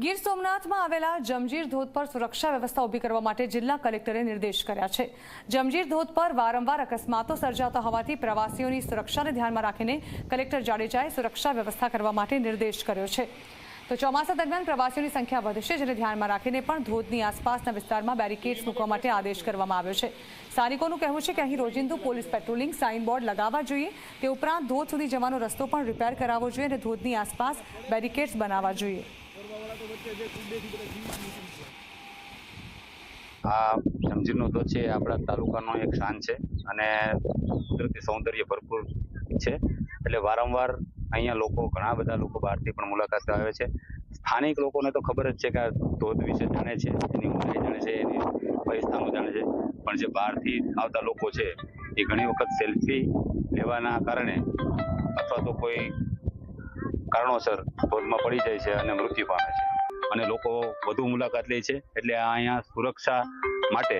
ગીર સોમનાથમાં આવેલા જમજીર ધોધ પર સુરક્ષા વ્યવસ્થા ઊભી કરવા માટે જિલ્લા કલેક્ટરે નિર્દેશ કર્યા છે. જમજીર ધોધ પર વારંવાર અકસ્માતો સર્જાતા હોવાથી પ્રવાસીઓની સુરક્ષાને ધ્યાનમાં રાખીને કલેક્ટર જાડેજાએ સુરક્ષા વ્યવસ્થા કરવા માટે નિર્દેશ કર્યો છે. તો ચોમાસા દરમિયાન પ્રવાસીઓની સંખ્યા વધશે, જેને ધ્યાનમાં રાખીને પણ ધોધની આસપાસના વિસ્તારમાં બેરિકેડ્સ મૂકવા માટે આદેશ કરવામાં આવ્યો છે. સ્થાનિકોનું કહેવું છે કે અહીં રોજિંદુ પોલીસ પેટ્રોલિંગ સાઇન બોર્ડ લગાવવા જોઈએ. તે ઉપરાંત ધોધ સુધી જવાનો રસ્તો પણ રિપેર કરાવવો જોઈએ અને ધોધની આસપાસ બેરિકેડ્સ બનાવવા જોઈએ. આ જમજીરનો ધોધ છે, આપણા તાલુકાનો એક શાન છે અને કુદરતી સૌંદર્ય ભરપૂર છે. એટલે વારંવાર અહીંયા લોકો, ઘણા બધા લોકો બહારથી પણ મુલાકાત આવે છે. સ્થાનિક લોકોને તો ખબર જ છે કે આ ધોધ વિશે જાણે છે, એની ઊંચાઈ જાણે છે, એની પરિસ્થાનો જાણે છે. પણ જે બહારથી આવતા લોકો છે, એ ઘણી વખત સેલ્ફી લેવાના કારણે અથવા તો કોઈ કારણોસર ધોધમાં પડી જાય છે અને મૃત્યુ પામે છે. અને લોકો વધુ મુલાકાત લે છે એટલે આ અહીંયા સુરક્ષા માટે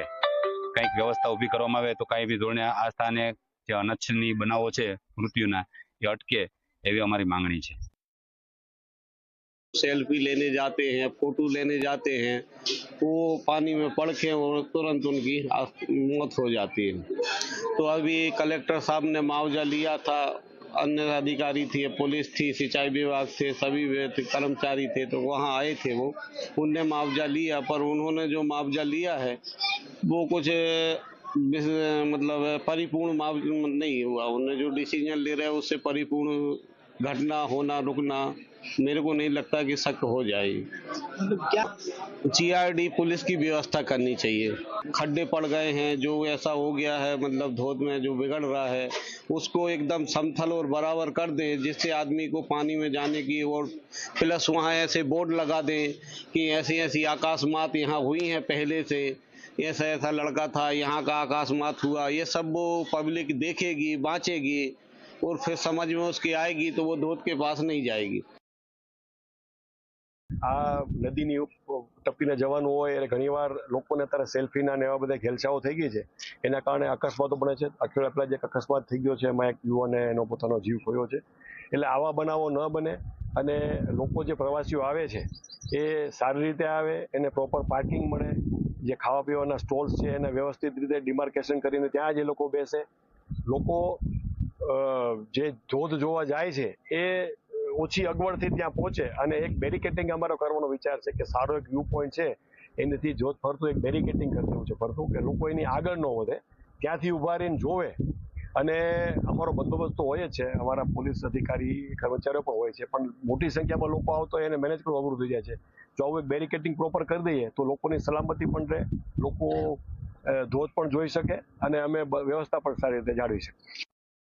કંઈક વ્યવસ્થા ઊભી કરવામાં આવે તો કાંઈ બી ધોરણે આ સ્થાને જે અનચ્છની બનાવો છે મૃત્યુના એ અટકે એવી અમારી માંગણી છે सेल्फी लेने जाते हैं फोटो लेने जाते हैं तो वो पानी में पड़ के और तुरंत उनकी आ- मौत हो जाती है तो अभी कलेक्टर साहब ने मुआवजा लिया था अन्य अधिकारी थे, पुलिस थी, सिंचाई विभाग से सभी कर्मचारी थे तो वहाँ आए थे वो। उनने मुआवजा लिया, पर उन्होंने जो मुआवजा लिया है, वो कुछ मतलब परिपूर्ण मुआवजा नहीं हुआ। उन्हें जो डिसीज़न ले रहे हैं, उससे परिपूर्ण घटना होना रुकना मेरे को नहीं लगता कि शक हो जाएगी। मतलब क्या? जीआरडी पुलिस की व्यवस्था करनी चाहिए। खड्डे पड़ गए हैं जो ऐसा हो गया है मतलब धोध में जो बिगड़ रहा है उसको एकदम समथल और बराबर कर दें जिससे आदमी को पानी में जाने की और प्लस वहाँ ऐसे बोर्ड लगा दें कि ऐसी ऐसी आकाशमात यहाँ हुई हैं पहले से। ऐसा ऐसा लड़का था यहाँ का आकाशमात हुआ। ये सब वो पब्लिक देखेगी बाँचेगी। और फिर समझ में उसकी आएगी तो वो धोध के पास नहीं जाएगी આ નદીની ઉપ- ટપકીને જવાનું હોય એટલે ઘણીવાર લોકોને અત્યારે સેલ્ફીના ને એવા બધા ઘેલછાઓ થઈ ગઈ છે એના કારણે અકસ્માતો બને છે અઠવાડિયા પહેલા જે એક અકસ્માત થઈ ગયો છે એમાં એક યુવાને એનો પોતાનો જીવ ખોયો છે એટલે આવા બનાવો ન બને અને લોકો જે પ્રવાસીઓ આવે છે એ સારી રીતે આવે એને પ્રોપર પાર્કિંગ મળે જે ખાવા પીવાના સ્ટોલ્સ છે એને વ્યવસ્થિત રીતે ડિમાર્કેશન કરીને ત્યાં જ એ લોકો બેસે લોકો અ, જે ધોધ જોવા જાય છે, એ ઓછી અગવડથી ત્યાં પહોંચે. અને એક બેરિકેટિંગ અમારો કરવાનો વિચાર છે કે સારો એક વ્યૂ પોઈન્ટ છે. એનાથી જોત ફરતું એક બેરિકેટિંગ કરી દેવું છે ફરતું, કે લોકો એની આગળ ન વધે, ત્યાંથી ઊભા રહીને જોવે. અને અમારો બંદોબસ્ત તો હોય જ છે, અમારા પોલીસ અધિકારી, કર્મચારીઓ પણ હોય છે, પણ મોટી સંખ્યામાં લોકો આવતો એને મેનેજ કરવું અઘરું થઈ જાય છે. જો આવું બેરિકેટિંગ પ્રોપર કરી દઈએ, તો લોકોની સલામતી પણ રહે, લોકો ધોધ પણ જોઈ શકે, અને અમે વ્યવસ્થા પણ સારી રીતે જાળવી શકીએ.